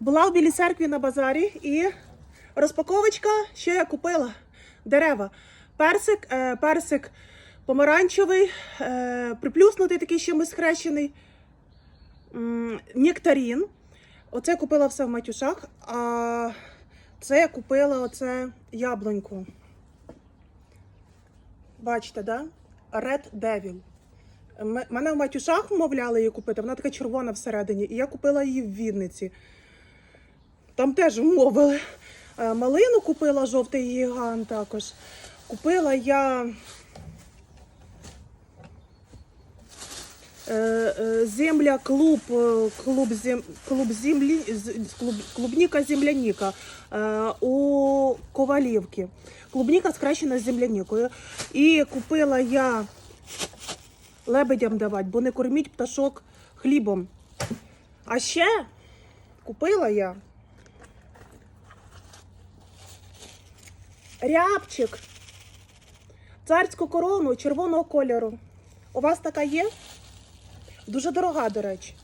Була в Білій церкві на базарі і розпаковочка, що я купила. Дерева. Персик, е, персик помаранчевий, е, приплюснутий такий чимось хрещений. Нектарін. Оце купила все в матюшах, а це я купила оце яблуньку. Бачите, да? Red Devil. Мене в матюшах вмовляли її купити, вона така червона всередині, і я купила її в Вінниці. Там теж вмовили. Е, Малину купила жовтий гігант також. Купила я е, е, земля клуб, клуб, клуб землі, клуб, клубніка земляніка у Ковалівки. Клубніка скращена з землянікою. І купила я лебедям давати, бо не корміть пташок хлібом. А ще купила я рябчик, царську корону червоного кольору. У вас така є? Дуже дорога, до речі.